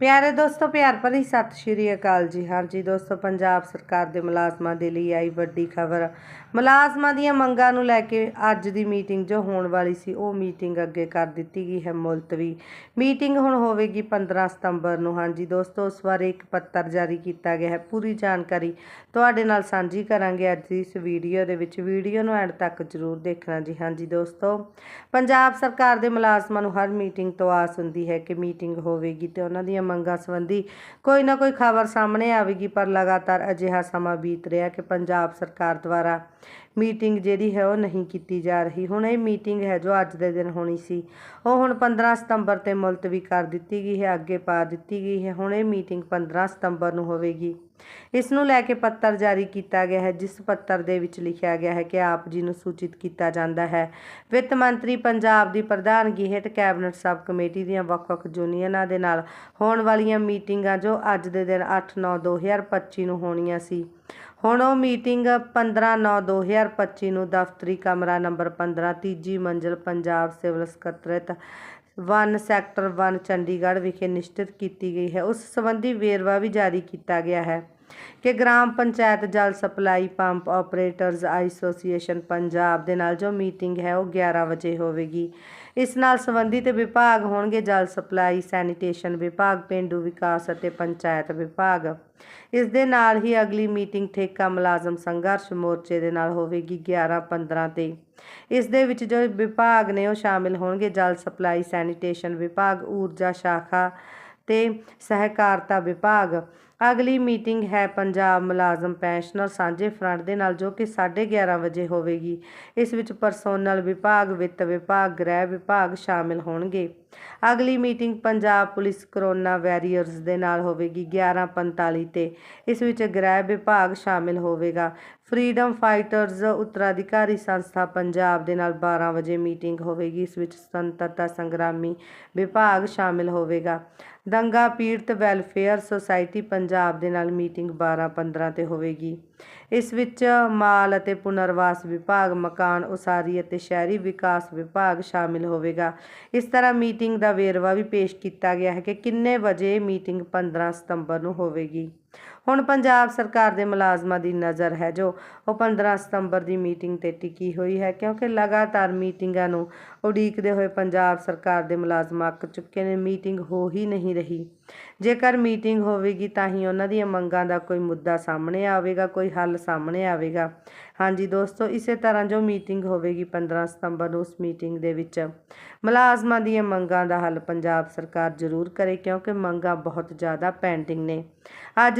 ਪਿਆਰੇ ਦੋਸਤੋ, ਪਿਆਰ ਭਰੀ ਸਤਿ ਸ਼੍ਰੀ ਅਕਾਲ ਜੀ। ਹਾਂਜੀ ਦੋਸਤੋ, ਪੰਜਾਬ ਸਰਕਾਰ ਦੇ ਮੁਲਾਜ਼ਮਾਂ ਦੇ ਲਈ ਆਈ ਵੱਡੀ ਖਬਰ। ਮੁਲਾਜ਼ਮਾਂ ਦੀਆਂ ਮੰਗਾਂ ਨੂੰ ਲੈ ਕੇ ਅੱਜ ਦੀ ਮੀਟਿੰਗ ਜੋ ਹੋਣ ਵਾਲੀ ਸੀ, ਉਹ ਮੀਟਿੰਗ ਅੱਗੇ ਕਰ ਦਿੱਤੀ ਗਈ ਹੈ ਮੁਲਤਵੀ। ਮੀਟਿੰਗ ਹੁਣ ਹੋਵੇਗੀ 15 ਸਤੰਬਰ ਨੂੰ। ਹਾਂਜੀ ਦੋਸਤੋ, ਉਸ ਬਾਰੇ ਇੱਕ ਪੱਤਰ ਜਾਰੀ ਕੀਤਾ ਗਿਆ ਹੈ। ਪੂਰੀ ਜਾਣਕਾਰੀ ਤੁਹਾਡੇ ਨਾਲ ਸਾਂਝੀ ਕਰਾਂਗੇ ਅੱਜ ਦੀ ਇਸ ਵੀਡੀਓ ਦੇ ਵਿੱਚ। ਵੀਡੀਓ ਨੂੰ ਐਂਡ ਤੱਕ ਜ਼ਰੂਰ ਦੇਖਣਾ ਜੀ। ਹਾਂਜੀ ਦੋਸਤੋ, ਪੰਜਾਬ ਸਰਕਾਰ ਦੇ ਮੁਲਾਜ਼ਮਾਂ ਨੂੰ ਹਰ ਮੀਟਿੰਗ ਤੋਂ ਆਸ ਹੁੰਦੀ ਹੈ ਕਿ ਮੀਟਿੰਗ ਹੋਵੇਗੀ ਤੇ ਉਹਨਾਂ ਦੀਆਂ ਮੰਗਾਂ ਸੰਬੰਧੀ ਕੋਈ ਨਾ ਕੋਈ ਖਬਰ ਸਾਹਮਣੇ ਆਵੇਗੀ, ਪਰ ਲਗਾਤਾਰ ਅਜਿਹਾ ਸਮਾਂ ਬੀਤ ਰਿਹਾ ਕਿ ਪੰਜਾਬ ਸਰਕਾਰ ਦੁਆਰਾ ਮੀਟਿੰਗ ਜਿਹੜੀ ਹੈ ਉਹ ਨਹੀਂ ਕੀਤੀ ਜਾ ਰਹੀ। ਹੁਣ ਇਹ ਮੀਟਿੰਗ ਹੈ ਜੋ ਅੱਜ ਦੇ ਦਿਨ ਹੋਣੀ ਸੀ। ਉਹ ਹੁਣ 15 ਸਤੰਬਰ ਤੇ ਮੁਲਤਵੀ ਕਰ ਦਿੱਤੀ ਗਈ ਹੈ, ਅੱਗੇ ਪਾ ਦਿੱਤੀ ਗਈ ਹੈ। ਹੁਣ ਇਹ ਮੀਟਿੰਗ 15 ਸਤੰਬਰ ਨੂੰ ਹੋਵੇਗੀ। ਇਸ ਨੂੰ ਲੈ ਕੇ ਪੱਤਰ ਜਾਰੀ ਕੀਤਾ ਗਿਆ ਹੈ, ਜਿਸ ਪੱਤਰ ਦੇ ਵਿੱਚ ਲਿਖਿਆ ਗਿਆ ਹੈ ਕਿ ਆਪ ਜੀ ਨੂੰ ਸੂਚਿਤ ਕੀਤਾ ਜਾਂਦਾ ਹੈ। ਵਿੱਤ ਮੰਤਰੀ ਪੰਜਾਬ ਦੀ ਪ੍ਰਧਾਨਗੀ ਹੇਠ ਕੈਬਨਿਟ ਸਬ ਕਮੇਟੀ ਦੀਆਂ ਵੱਖ-ਵੱਖ ਯੂਨੀਅਨਾਂ ਦੇ ਨਾਲ ਹੋਣ ਵਾਲੀਆਂ ਮੀਟਿੰਗਾਂ ਜੋ ਅੱਜ ਦੇ ਦਿਨ 8/9/2025 ਨੂੰ ਹੋਣੀਆਂ ਸੀ। ਹੁਣ ਉਹ ਮੀਟਿੰਗ 15/9/2025 ਨੂੰ ਦਫ਼ਤਰੀ ਕਮਰਾ ਨੰਬਰ 15 ਤੀਜੀ ਮੰਜ਼ਲ ਪੰਜਾਬ ਸਿਵਲ ਸਕੱਤਰੇਤ 1 ਸੈਕਟਰ 1 ਚੰਡੀਗੜ੍ਹ ਵਿਖੇ ਨਿਸ਼ਚਿਤ ਕੀਤੀ ਗਈ ਹੈ। ਉਸ ਸੰਬੰਧੀ ਵੇਰਵਾ ਵੀ ਜਾਰੀ ਕੀਤਾ ਗਿਆ ਹੈ। ਕਿ ਗ੍ਰਾਮ ਪੰਚਾਇਤ ਜਲ supply pump operators association Punjab ਦੇ ਨਾਲ ਜੋ ਮੀਟਿੰਗ ਹੈ ਉਹ 11 ਵਜੇ ਹੋਵੇਗੀ। ਇਸ ਨਾਲ ਸੰਬੰਧਿਤ ਵਿਭਾਗ ਹੋਣਗੇ ਜਲ ਸਪਲਾਈ, ਸੈਨੀਟੇਸ਼ਨ ਵਿਭਾਗ, ਪਿੰਡੂ ਵਿਕਾਸ ਅਤੇ ਪੰਚਾਇਤ ਵਿਭਾਗ। ਇਸ ਦੇ ਨਾਲ ਹੀ ਅਗਲੀ ਮੀਟਿੰਗ ਠੇਕਾ ਮੁਲਾਜ਼ਮ ਸੰਘਰਸ਼ ਮੋਰਚੇ ਦੇ ਨਾਲ ਹੋਵੇਗੀ 11 15 ਤੇ। ਇਸ ਦੇ ਵਿੱਚ ਜੋ ਵਿਭਾਗ ਨੇ ਉਹ ਸ਼ਾਮਿਲ ਹੋਣਗੇ ਜਲ ਸਪਲਾਈ, ਸੈਨੀਟੇਸ਼ਨ ਵਿਭਾਗ, ਊਰਜਾ ਸ਼ਾਖਾ ਤੇ ਸਹਿਕਾਰਤਾ ਵਿਭਾਗ। ਅਗਲੀ ਮੀਟਿੰਗ ਹੈ ਪੰਜਾਬ ਮੁਲਾਜ਼ਮ ਪੈਨਸ਼ਨਰ ਸਾਂਝੇ ਫਰੰਟ ਦੇ ਨਾਲ ਜੋ ਕਿ 11:30 ਵਜੇ ਹੋਵੇਗੀ। ਇਸ ਵਿੱਚ ਪਰਸੋਨਲ ਵਿਭਾਗ, ਵਿੱਤ ਵਿਭਾਗ, ਗ੍ਰਹਿ ਵਿਭਾਗ ਸ਼ਾਮਿਲ ਹੋਣਗੇ। ਅਗਲੀ meeting Punjab police corona warriors ਦੇ ਨਾਲ ਹੋਵੇਗੀ 11:45 ਤੇ। ਇਸ ਵਿੱਚ ਗ੍ਰਹਿ ਵਿਭਾਗ ਸ਼ਾਮਿਲ ਹੋਵੇਗਾ। ਫਰੀडम ਫਾਈਟਰਜ਼ ਉੱਤਰਾਧਿਕਾਰੀ ਸੰਸਥਾ ਪੰਜਾਬ ਦੇ ਨਾਲ 12 ਵਜੇ ਮੀਟਿੰਗ ਹੋਵੇਗੀ। ਇਸ ਵਿੱਚ ਸੁਤੰਤਰਤਾ ਸੰਗਰਾਮੀ ਵਿਭਾਗ ਸ਼ਾਮਿਲ ਹੋਵੇਗਾ। ਦੰਗਾ ਪੀੜਤ ਵੈਲਫੇਅਰ ਸੁਸਾਇਟੀ ਪੰਜਾਬ ਦੇ ਨਾਲ ਮੀਟਿੰਗ 12-15 ਤੇ ਹੋਵੇਗੀ। ਇਸ ਵਿੱਚ ਮਾਲ ਅਤੇ ਪੁਨਰਵਾਸ ਵਿਭਾਗ, ਮਕਾਨ ਉਸਾਰੀ ਅਤੇ ਸ਼ਹਿਰੀ ਵਿਕਾਸ ਵਿਭਾਗ ਸ਼ਾਮਿਲ ਹੋਵੇਗਾ। ਇਸ ਤਰ੍ਹਾਂ ਮੀਟਿੰਗ ਮੀਟਿੰਗ ਦਾ ਵੇਰਵਾ ਵੀ ਪੇਸ਼ ਕੀਤਾ ਗਿਆ ਹੈ ਕਿ ਕਿੰਨੇ ਵਜੇ ਮੀਟਿੰਗ 15 ਸਤੰਬਰ ਨੂੰ ਹੋਵੇਗੀ। ਹੁਣ ਪੰਜਾਬ ਸਰਕਾਰ ਦੇ ਮੁਲਾਜ਼ਮਾਂ ਦੀ ਨਜ਼ਰ ਹੈ ਜੋ ਉਹ 15 ਸਤੰਬਰ ਦੀ ਮੀਟਿੰਗ ਤੇ ਟਿਕੀ ਹੋਈ ਹੈ, ਕਿਉਂਕਿ ਲਗਾਤਾਰ ਮੀਟਿੰਗਾਂ ਨੂੰ ਉਡੀਕਦੇ ਹੋਏ ਪੰਜਾਬ ਸਰਕਾਰ ਦੇ ਮੁਲਾਜ਼ਮ ਅੱਕ ਚੁੱਕੇ ਨੇ, ਮੀਟਿੰਗ ਹੋ ਹੀ ਨਹੀਂ ਰਹੀ। ਜੇਕਰ ਮੀਟਿੰਗ ਹੋਵੇਗੀ ਤਾਂ ਹੀ ਉਹਨਾਂ ਦੀਆਂ ਮੰਗਾਂ ਦਾ ਕੋਈ ਮੁੱਦਾ ਸਾਹਮਣੇ ਆਵੇਗਾ, ਕੋਈ ਹੱਲ ਸਾਹਮਣੇ ਆਵੇਗਾ। ਹਾਂਜੀ ਦੋਸਤੋ, ਇਸੇ ਤਰ੍ਹਾਂ ਜੋ ਮੀਟਿੰਗ ਹੋਵੇਗੀ 15 ਸਤੰਬਰ ਨੂੰ, ਉਸ ਮੀਟਿੰਗ ਦੇ ਵਿੱਚ ਮੁਲਾਜ਼ਮਾਂ ਦੀਆਂ ਮੰਗਾਂ ਦਾ ਹੱਲ ਪੰਜਾਬ ਸਰਕਾਰ ਜ਼ਰੂਰ ਕਰੇ, ਕਿਉਂਕਿ ਮੰਗਾਂ ਬਹੁਤ ਜ਼ਿਆਦਾ ਪੈਂਡਿੰਗ ਨੇ। ਅੱਜ